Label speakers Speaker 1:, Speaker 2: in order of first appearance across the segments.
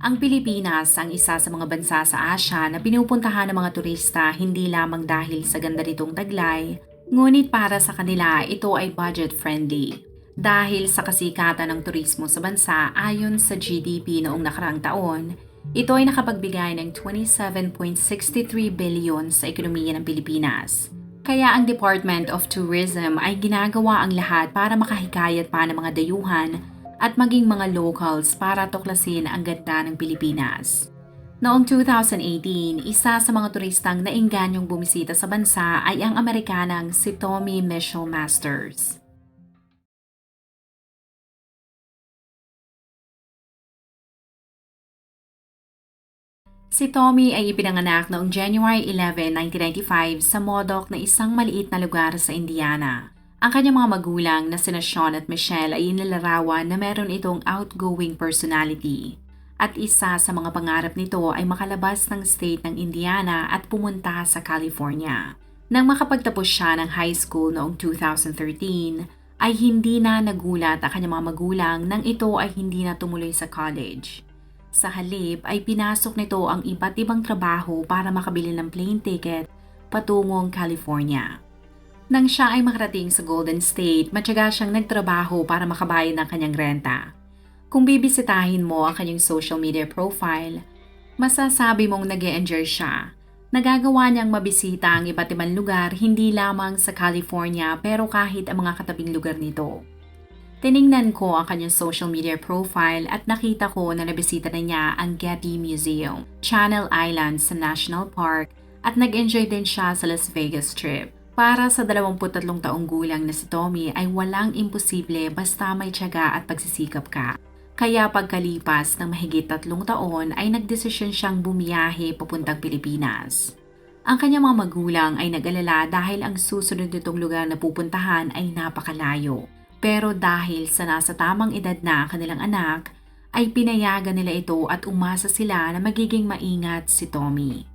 Speaker 1: Ang Pilipinas ang isa sa mga bansa sa Asya na pinupuntahan ng mga turista hindi lamang dahil sa ganda nitong taglay, ngunit para sa kanila ito ay budget-friendly. Dahil sa kasikatan ng turismo sa bansa ayon sa GDP noong nakaraang taon, ito ay nakapagbigay ng 27.63 billion sa ekonomiya ng Pilipinas. Kaya ang Department of Tourism ay ginagawa ang lahat para makahikayat pa ng mga dayuhan at maging mga locals para tuklasin ang ganda ng Pilipinas. Noong 2018, isa sa mga turistang naingganyong bumisita sa bansa ay ang Amerikanang si Tommy Mitchell Masters. Si Tommy ay ipinanganak noong January 11, 1995 sa Modoc na isang maliit na lugar sa Indiana. Ang kanyang mga magulang na sina Sean at Michelle ay inilarawan na meron itong outgoing personality. At isa sa mga pangarap nito ay makalabas ng state ng Indiana at pumunta sa California. Nang makapagtapos siya ng high school noong 2013, ay hindi na nagulat ang kanyang mga magulang nang ito ay hindi na tumuloy sa college. Sa halip ay pinasok nito ang iba't ibang trabaho para makabili ng plane ticket patungong California. Nang siya ay makarating sa Golden State, matyaga siyang nagtrabaho para makabayad ng kanyang renta. Kung bibisitahin mo ang kanyang social media profile, masasabi mong nag enjoy siya. Nagagawa niyang mabisita ang iba't ibang lugar hindi lamang sa California pero kahit ang mga katabing lugar nito. Tiningnan ko ang kanyang social media profile at nakita ko na nabisita na niya ang Getty Museum, Channel Islands sa National Park at nag-enjoy din siya sa Las Vegas trip. Para sa 23 taong gulang na si Tommy ay walang imposible basta may tiyaga at pagsisikap ka. Kaya pagkalipas ng mahigit tatlong taon ay nagdesisyon siyang bumiyahe papuntang Pilipinas. Ang kanyang mga magulang ay nag-alala dahil ang susunod nitong lugar na pupuntahan ay napakalayo. Pero dahil sa nasa tamang edad na kanilang anak, ay pinayagan nila ito at umasa sila na magiging maingat si Tommy.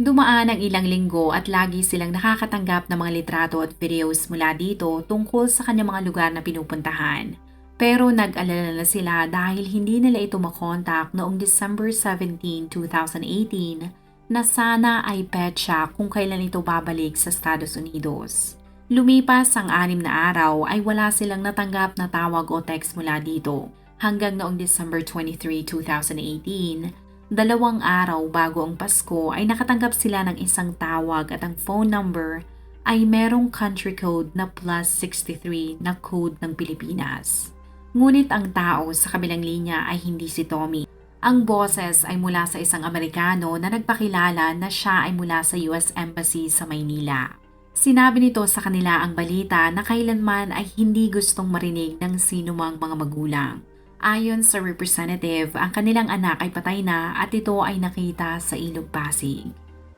Speaker 1: Dumaan ang ilang linggo at lagi silang nakakatanggap ng mga litrato at videos mula dito tungkol sa kanyang mga lugar na pinupuntahan. Pero nag-alala na sila dahil hindi nila ito makontak noong December 17, 2018 na sana ay petsa kung kailan ito babalik sa Estados Unidos. Lumipas ang anim na araw ay wala silang natanggap na tawag o text mula dito hanggang noong December 23, 2018 Dalawang araw bago ang Pasko ay nakatanggap sila ng isang tawag at ang phone number ay merong country code na plus 63 na code ng Pilipinas. Ngunit ang tao sa kabilang linya ay hindi si Tommy. Ang boses ay mula sa isang Amerikano na nagpakilala na siya ay mula sa US Embassy sa Maynila. Sinabi nito sa kanila ang balita na kailanman ay hindi gustong marinig ng sinumang mga magulang. Ayon sa representative, ang kanilang anak ay patay na at ito ay nakita sa Ilog Pasig.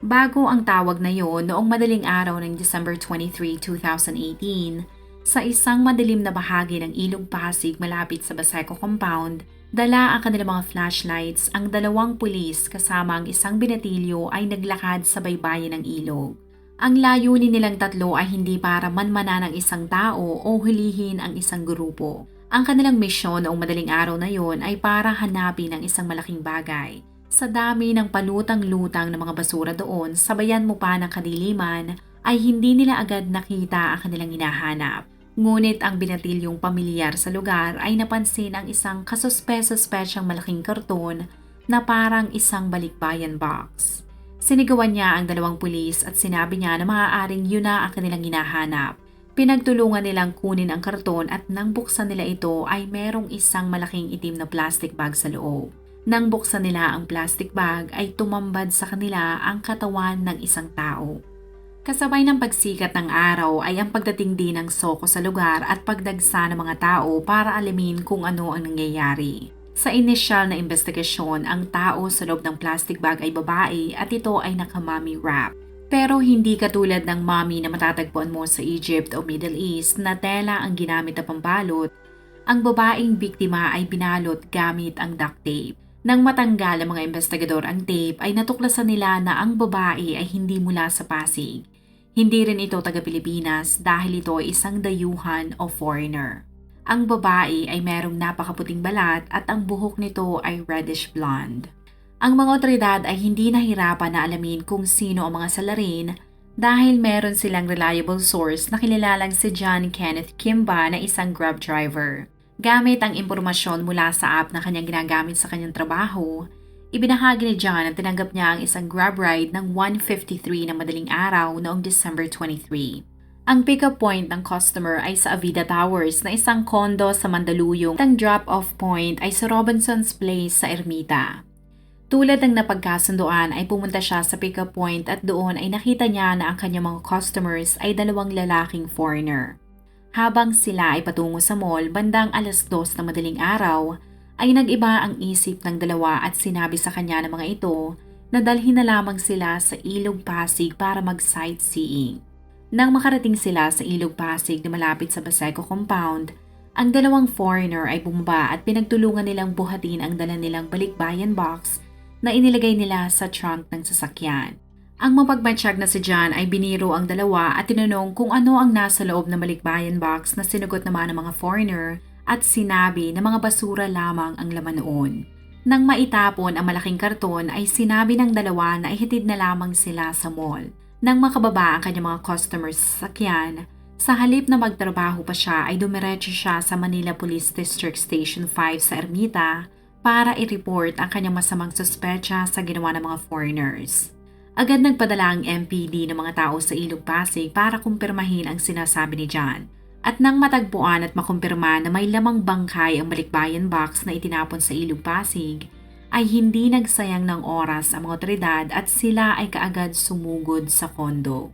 Speaker 1: Bago ang tawag na yon noong madaling araw ng December 23, 2018, sa isang madilim na bahagi ng Ilog Pasig malapit sa Baseco Compound, dala ang kanilang mga flashlights ang dalawang pulis kasama ang isang binatilyo ay naglakad sa baybayin ng ilog. Ang layunin nilang tatlo ay hindi para manmana ng isang tao o hulihin ang isang grupo. Ang kanilang misyon noong madaling araw na yon ay para hanapin ang isang malaking bagay. Sa dami ng palutang-lutang ng mga basura doon, sabayan mo pa ng kadiliman, ay hindi nila agad nakita ang kanilang hinahanap. Ngunit ang binatilyong pamilyar sa lugar ay napansin ang isang kasuspe-suspesyang malaking karton na parang isang balikbayan box. Sinigawan niya ang dalawang pulis at sinabi niya na maaaring yun na ang kanilang hinahanap. Pinagtulungan nilang kunin ang karton at nang buksan nila ito ay merong isang malaking itim na plastic bag sa loob. Nang buksan nila ang plastic bag ay tumambad sa kanila ang katawan ng isang tao. Kasabay ng pagsikat ng araw ay ang pagdating din ng soko sa lugar at pagdagsa ng mga tao para alamin kung ano ang nangyayari. Sa inisyal na investigasyon, ang tao sa loob ng plastic bag ay babae at ito ay nakamami wrap. Pero hindi katulad ng mommy na matatagpuan mo sa Egypt o Middle East na tela ang ginamit na pambalot, ang babaeng biktima ay binalot gamit ang duct tape. Nang matanggal ang mga investigador ang tape ay natuklasan nila na ang babae ay hindi mula sa Pasig. Hindi rin ito taga Pilipinas dahil ito ay isang dayuhan o foreigner. Ang babae ay merong napakaputing balat at ang buhok nito ay reddish blonde. Ang mga otoridad ay hindi nahirapan na alamin kung sino ang mga salarin dahil meron silang reliable source na kilalang si John Kenneth Kimba na isang grab driver. Gamit ang impormasyon mula sa app na kanyang ginagamit sa kanyang trabaho, ibinahagi ni John na tinanggap niya ang isang grab ride ng 1.53 na madaling araw noong December 23. Ang pick-up point ng customer ay sa Avida Towers na isang kondo sa Mandaluyong. Ang drop-off point ay sa Robinson's Place sa Ermita. Tulad ng napagkasunduan ay pumunta siya sa pick-up point at doon ay nakita niya na ang kanyang mga customers ay dalawang lalaking foreigner. Habang sila ay patungo sa mall bandang alas dos na madaling araw, ay nag-iba ang isip ng dalawa at sinabi sa kanya ng mga ito na dalhin na lamang sila sa Ilog Pasig para mag-sightseeing. Nang makarating sila sa Ilog Pasig na malapit sa Baseco Compound, ang dalawang foreigner ay bumaba at pinagtulungan nilang buhatin ang dala nilang balikbayan box na inilagay nila sa trunk ng sasakyan. Ang mapagmatsyag na si John ay biniro ang dalawa at tinanong kung ano ang nasa loob ng malikbayan box na sinugot naman ng mga foreigner at sinabi na mga basura lamang ang laman noon. Nang maitapon ang malaking karton ay sinabi ng dalawa na ihatid na lamang sila sa mall. Nang makababa ang kanyang mga customers sa sakyan, sa halip na magtrabaho pa siya ay dumiretso siya sa Manila Police District Station 5 sa Ermita para i-report ang kanyang masamang suspecha sa ginawa ng mga foreigners. Agad nagpadala ang MPD ng mga tao sa Ilog Pasig para kumpirmahin ang sinasabi ni John. At nang matagpuan at makumpirma na may lamang bangkay ang balikbayan box na itinapon sa Ilog Pasig, ay hindi nagsayang ng oras ang mga otoridad at sila ay kaagad sumugod sa kondo.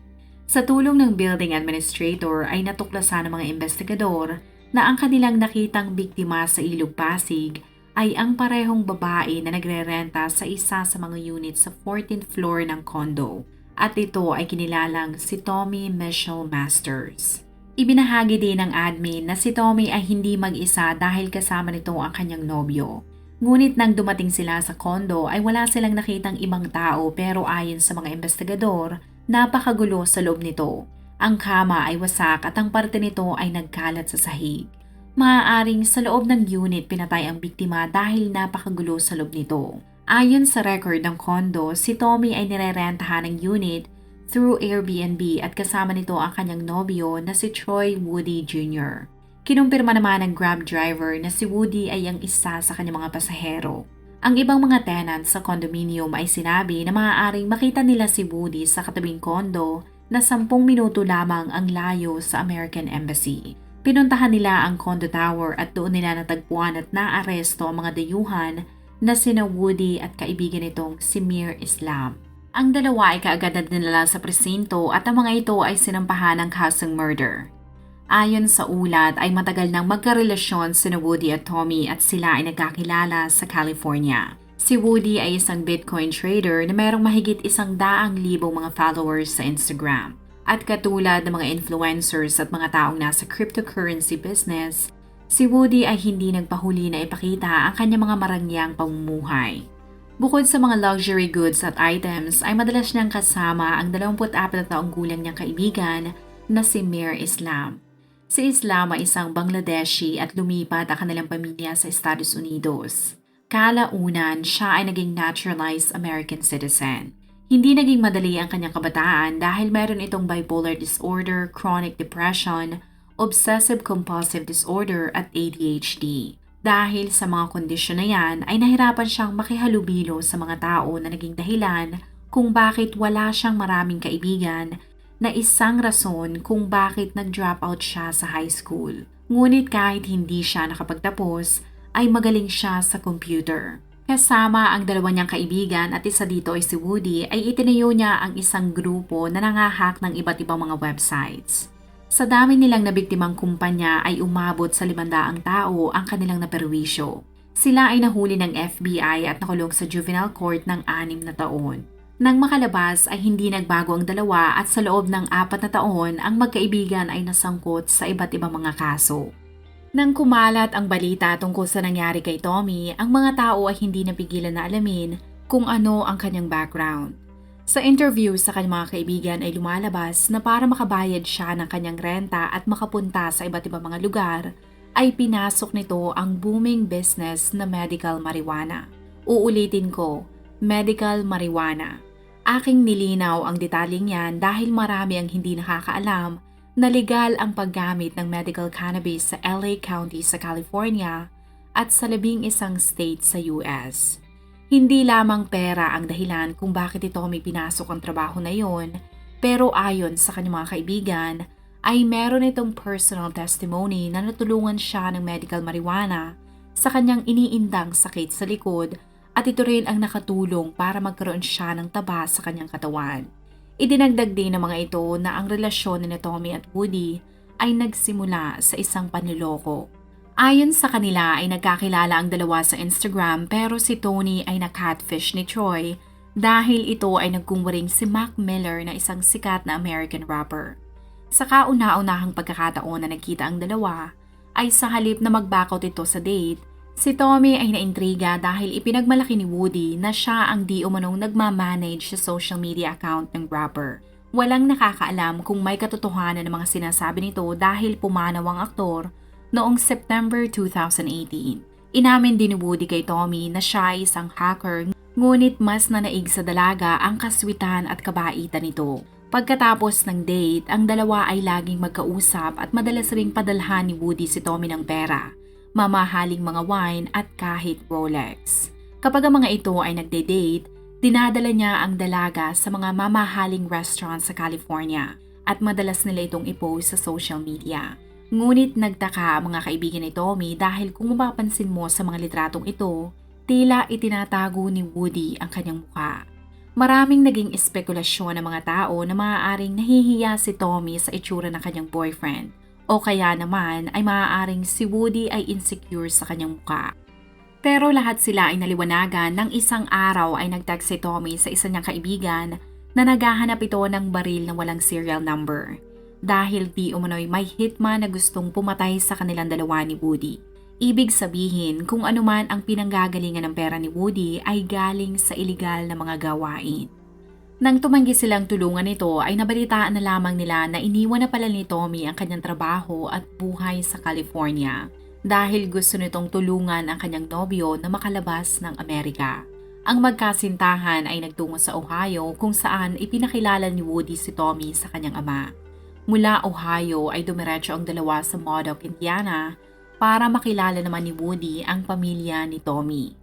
Speaker 1: Sa tulong ng building administrator ay natuklasan ng mga investigador na ang kanilang nakitang biktima sa Ilog Pasig ay ang parehong babae na nagrerenta sa isa sa mga unit sa 14th floor ng condo at ito ay kinilalang si Tommy Michelle Masters. Ibinahagi din ng admin na si Tommy ay hindi mag-isa dahil kasama nito ang kanyang nobyo. Ngunit nang dumating sila sa condo ay wala silang nakitang ibang tao pero ayon sa mga investigador, napakagulo sa loob nito. Ang kama ay wasak at ang parte nito ay nagkalat sa sahig. Maaaring sa loob ng unit pinatay ang biktima dahil napakagulo sa loob nito. Ayon sa record ng condo, si Tommy ay nirerentahan ng unit through Airbnb at kasama nito ang kanyang nobyo na si Troy Woody Jr. Kinumpirma naman ng Grab driver na si Woody ay ang isa sa kanyang mga pasahero. Ang ibang mga tenants sa condominium ay sinabi na maaaring makita nila si Woody sa katabing kondo na 10 minuto lamang ang layo sa American Embassy. Pinuntahan nila ang condo tower at doon nila natagpuan at naaresto ang mga dayuhan na sina Woody at kaibigan nitong si Mir Islam. Ang dalawa ay kaagad na dinala sa presinto at ang mga ito ay sinampahan ng kasong murder. Ayon sa ulat ay matagal nang magkarelasyon sina Woody at Tommy at sila ay nagkakilala sa California. Si Woody ay isang Bitcoin trader na mayroong mahigit isang daang libong mga followers sa Instagram. At katulad ng mga influencers at mga taong nasa cryptocurrency business, si Woody ay hindi nagpahuli na ipakita ang kanyang mga marangyang pamumuhay. Bukod sa mga luxury goods at items, ay madalas niyang kasama ang 24 na taong gulang niyang kaibigan na si Mir Islam. Si Islam ay isang Bangladeshi at lumipat ang kanilang pamilya sa Estados Unidos. Kalaunan, siya ay naging naturalized American citizen. Hindi naging madali ang kanyang kabataan dahil meron itong bipolar disorder, chronic depression, obsessive-compulsive disorder at ADHD. Dahil sa mga kondisyon na yan ay nahirapan siyang makihalubilo sa mga tao na naging dahilan kung bakit wala siyang maraming kaibigan na isang rason kung bakit nag-drop out siya sa high school. Ngunit kahit hindi siya nakapagtapos, ay magaling siya sa computer. Kasama ang dalawa niyang kaibigan at isa dito ay si Woody ay itinayo niya ang isang grupo na nangahack ng iba't ibang mga websites. Sa dami nilang nabiktimang kumpanya ay umabot sa limandaang tao ang kanilang naperwisyo. Sila ay nahuli ng FBI at nakulong sa juvenile court ng anim na taon. Nang makalabas ay hindi nagbago ang dalawa at sa loob ng apat na taon ang magkaibigan ay nasangkot sa iba't ibang mga kaso. Nang kumalat ang balita tungkol sa nangyari kay Tommy, ang mga tao ay hindi napigilan na alamin kung ano ang kanyang background. Sa interview sa kanyang mga kaibigan ay lumalabas na para makabayad siya ng kanyang renta at makapunta sa iba't ibang mga lugar, ay pinasok nito ang booming business na medical marijuana. Uulitin ko, medical marijuana. Aking nilinaw ang detaling yan dahil marami ang hindi nakakaalam na legal ang paggamit ng medical cannabis sa LA County sa California at sa labing isang state sa US. Hindi lamang pera ang dahilan kung bakit ito may pinasok ang trabaho na yon, pero ayon sa kanyang mga kaibigan, ay meron itong personal testimony na natulungan siya ng medical marijuana sa kanyang iniindang sakit sa likod at ito rin ang nakatulong para magkaroon siya ng taba sa kanyang katawan. Idinagdag din ng mga ito na ang relasyon ni Tommy at Woody ay nagsimula sa isang panloloko. Ayon sa kanila ay nagkakilala ang dalawa sa Instagram pero si Tony ay na-catfish ni Troy dahil ito ay nagkungwaring si Mac Miller na isang sikat na American rapper. Sa kauna-unahang pagkakataon na nagkita ang dalawa, ay sa halip na mag-backout ito sa date, si Tommy ay naintriga dahil ipinagmalaki ni Woody na siya ang di umanong nagmamanage sa social media account ng rapper. Walang nakakaalam kung may katotohanan ng mga sinasabi nito dahil pumanaw ang aktor noong September 2018. Inamin din ni Woody kay Tommy na siya ay isang hacker ngunit mas nanaig sa dalaga ang kaswitan at kabaitan nito. Pagkatapos ng date, ang dalawa ay laging magkausap at madalas ring padalhan ni Woody si Tommy ng pera, mamahaling mga wine at kahit Rolex. Kapag ang mga ito ay nagde-date, dinadala niya ang dalaga sa mga mamahaling restaurant sa California at madalas nila itong ipost sa social media. Ngunit nagtaka ang mga kaibigan ni Tommy dahil kung mapapansin mo sa mga litratong ito, tila itinatago ni Woody ang kanyang mukha. Maraming naging espekulasyon ng mga tao na maaaring nahihiya si Tommy sa itsura ng kanyang boyfriend o kaya naman ay maaaring si Woody ay insecure sa kanyang mukha. Pero lahat sila ay naliwanagan nang isang araw ay nag-text si Tommy sa isa niyang kaibigan na naghahanap ito ng baril na walang serial number dahil di umano'y may hitman na gustong pumatay sa kanilang dalawa ni Woody. Ibig sabihin kung anuman ang pinanggagalingan ng pera ni Woody ay galing sa iligal na mga gawain. Nang tumanggi silang tulungan nito ay nabalitaan na lamang nila na iniwan na pala ni Tommy ang kanyang trabaho at buhay sa California dahil gusto nitong tulungan ang kanyang nobyo na makalabas ng Amerika. Ang magkasintahan ay nagtungo sa Ohio kung saan ipinakilala ni Woody si Tommy sa kanyang ama. Mula Ohio ay dumiretso ang dalawa sa Modoc, Indiana para makilala naman ni Woody ang pamilya ni Tommy.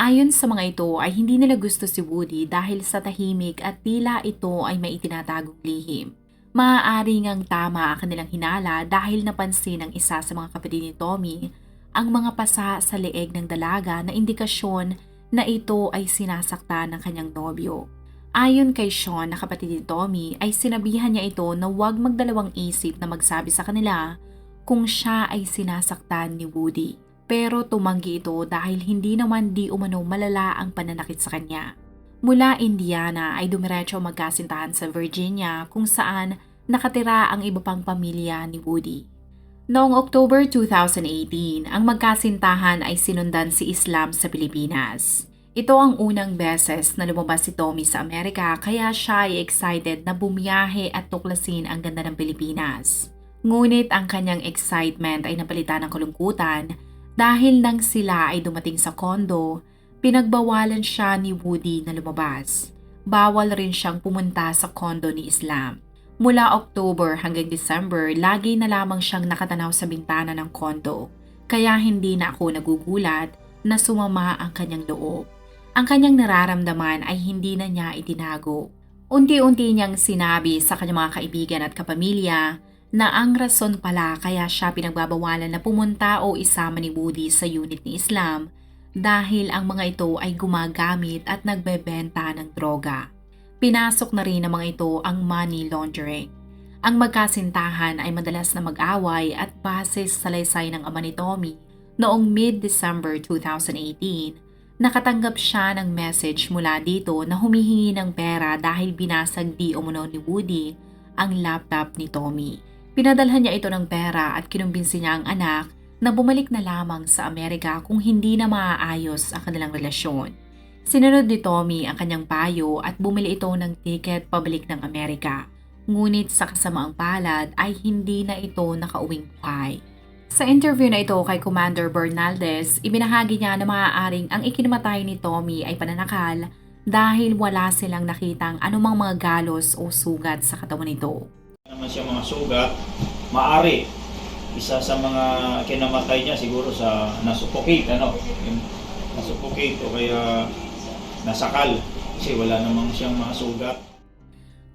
Speaker 1: Ayon sa mga ito ay hindi nila gusto si Woody dahil sa tahimik at tila ito ay may itinatagong lihim. Maaari ngang tama ang kanilang hinala dahil napansin ng isa sa mga kapatid ni Tommy ang mga pasa sa leeg ng dalaga na indikasyon na ito ay sinasaktan ng kanyang nobyo. Ayon kay Sean na kapatid ni Tommy ay sinabihan niya ito na huwag magdalawang isip na magsabi sa kanila kung siya ay sinasaktan ni Woody. Pero tumanggi ito dahil hindi naman di umano malala ang pananakit sa kanya. Mula Indiana ay dumiretso magkasintahan sa Virginia kung saan nakatira ang iba pang pamilya ni Woody. Noong October 2018, ang magkasintahan ay sinundan si Islam sa Pilipinas. Ito ang unang beses na lumabas si Tommy sa Amerika kaya siya ay excited na bumiyahe at tuklasin ang ganda ng Pilipinas. Ngunit ang kanyang excitement ay napalitan ng kalungkutan dahil nang sila ay dumating sa kondo, pinagbawalan siya ni Woody na lumabas. Bawal rin siyang pumunta sa kondo ni Islam. Mula October hanggang December, lagi na lamang siyang nakatanaw sa bintana ng kondo. Kaya hindi na ako nagugulat na sumama ang kanyang loob. Ang kanyang nararamdaman ay hindi na niya itinago. Unti-unti niyang sinabi sa kanyang mga kaibigan at kapamilya na ang rason pala kaya siya pinagbabawalan na pumunta o isama ni Woody sa unit ni Islam dahil ang mga ito ay gumagamit at nagbebenta ng droga. Pinasok na rin ng mga ito ang money laundering. Ang magkasintahan ay madalas na mag-away at base sa salaysay ng ama ni Tommy, Noong mid-December 2018, nakatanggap siya ng message mula dito na humihingi ng pera dahil binasag di umano ni Woody ang laptop ni Tommy. Pinadalhan niya ito ng pera at kinumbinsi niya ang anak na bumalik na lamang sa Amerika kung hindi na maaayos ang kanilang relasyon. Sinunod ni Tommy ang kanyang payo at bumili ito ng ticket pabalik ng Amerika. Ngunit sa kasamaang palad ay hindi na ito nakauwing buhay. Sa interview na ito kay Commander Bernaldez, ibinahagi niya na maaaring ang ikinamatay ni Tommy ay pananakal dahil wala silang nakitang anumang mga galos o sugat sa katawan nito.
Speaker 2: Naman siya mga sugat, maari isa sa mga kinamatay niya siguro sa nasuffocate ano, nasuffocate o kaya nasakal kasi wala namang siyang mga sugat.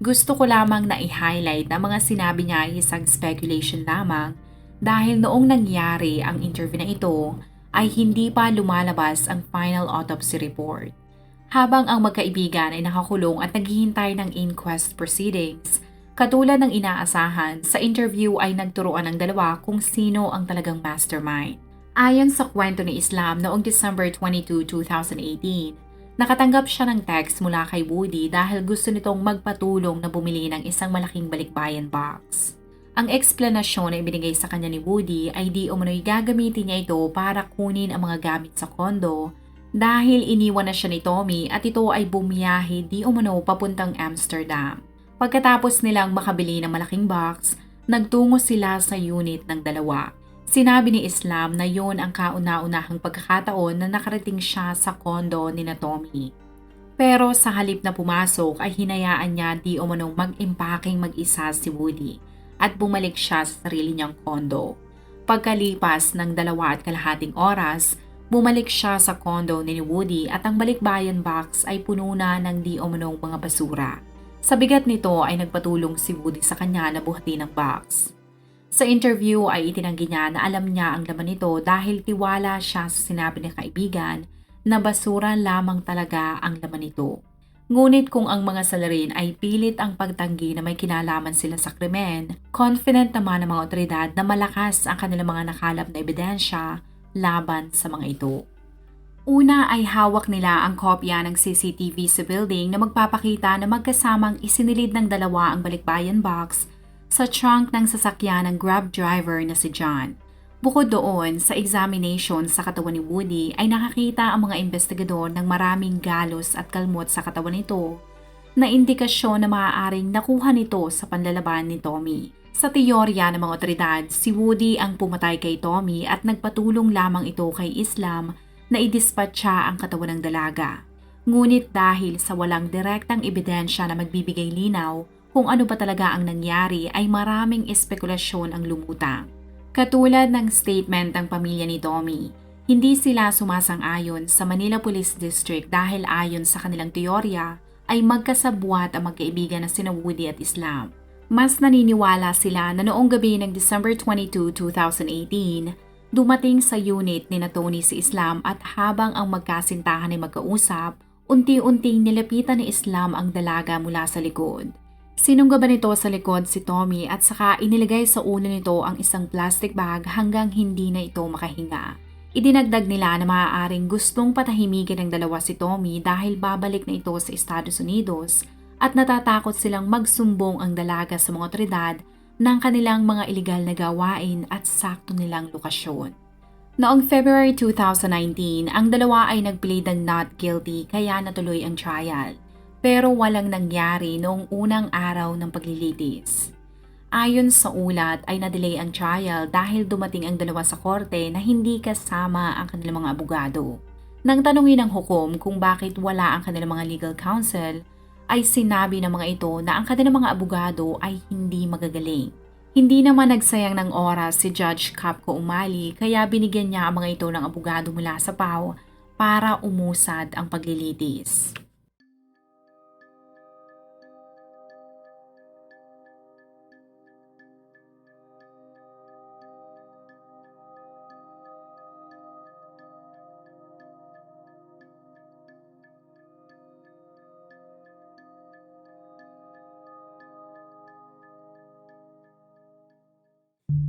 Speaker 1: Gusto ko lamang na i-highlight na mga sinabi niya ay isang speculation lamang dahil noong nangyari ang interview na ito ay hindi pa lumalabas ang final autopsy report. Habang ang magkaibigan ay nakakulong at naghihintay ng inquest proceedings, katulad ng inaasahan, sa interview ay nagturuan ng dalawa kung sino ang talagang mastermind. Ayon sa kwento ni Islam noong December 22, 2018, nakatanggap siya ng text mula kay Woody dahil gusto nitong magpatulong na bumili ng isang malaking balikbayan box. Ang eksplanasyon na ibinigay sa kanya ni Woody ay di umano'y gagamitin niya ito para kunin ang mga gamit sa kondo dahil iniwan na siya ni Tommy at ito ay bumiyahe di umano papuntang Amsterdam. Pagkatapos nilang makabili ng malaking box, nagtungo sila sa unit ng dalawa. Sinabi ni Islam na yon ang kauna-unahang pagkakataon na nakarating siya sa kondo ni na Tommy. Pero sa halip na pumasok ay hinayaan niya di umanong mag-impaking mag-isa si Woody at bumalik siya sa sarili niyang kondo. Pagkalipas ng dalawa at kalahating oras, bumalik siya sa kondo ni Woody at ang balikbayan box ay puno na ng di umanong mga basura. Sa bigat nito ay nagpatulong si Woody sa kanya na buhatin ang box. Sa interview ay itinanggi niya na alam niya ang laman nito dahil tiwala siya sa sinabi ng kaibigan na basura lamang talaga ang laman nito. Ngunit kung ang mga salarin ay pilit ang pagtanggi na may kinalaman sila sa krimen, confident naman ang mga otoridad na malakas ang kanilang mga nakalap na ebidensya laban sa mga ito. Una ay hawak nila ang kopya ng CCTV sa building na magpapakita na magkasamang isinilid ng dalawa ang balikbayan box sa trunk ng sasakyan ng grab driver na si John. Bukod doon, sa examination sa katawan ni Woody ay nakakita ang mga investigador ng maraming galos at kalmot sa katawan nito na indikasyon na maaaring nakuha nito sa panlalaban ni Tommy. Sa teorya ng mga otoridad, si Woody ang pumatay kay Tommy at nagpatulong lamang ito kay Islam na idispatcha ang katawan ng dalaga. Ngunit dahil sa walang direktang ebidensya na magbibigay linaw kung ano ba talaga ang nangyari ay maraming espekulasyon ang lumutang. Katulad ng statement ng pamilya ni Tommy, hindi sila sumasang-ayon sa Manila Police District dahil ayon sa kanilang teorya ay magkasabwat ang magkaibigan na sina Woody at Islam. Mas naniniwala sila na noong gabi ng December 22, 2018, dumating sa unit ni na Tony si Islam at habang ang magkasintahan ay magkausap, unti-unting nilapitan ni Islam ang dalaga mula sa likod. Sinunggaban nito sa likod si Tommy at saka inilagay sa ulo nito ang isang plastic bag hanggang hindi na ito makahinga. Idinagdag nila na maaaring gustong patahimikin ng dalawa si Tommy dahil babalik na ito sa Estados Unidos at natatakot silang magsumbong ang dalaga sa mga otoridad ng kanilang mga ilegal na gawain at sakto nilang lokasyon. Noong February 2019, ang dalawa ay nag-plead ng not guilty kaya natuloy ang trial pero walang nangyari noong unang araw ng paglilitis. Ayon sa ulat ay nadelay ang trial dahil dumating ang dalawa sa korte na hindi kasama ang kanilang mga abogado. Nang tanungin ng hukom kung bakit wala ang kanilang mga legal counsel, ay sinabi ng mga ito na ang kanilang mga abogado ay hindi magagaling. Hindi naman nagsayang ng oras si Judge Capco Umali kaya binigyan niya ang mga ito ng abogado mula sa PAW para umusad ang paglilitis.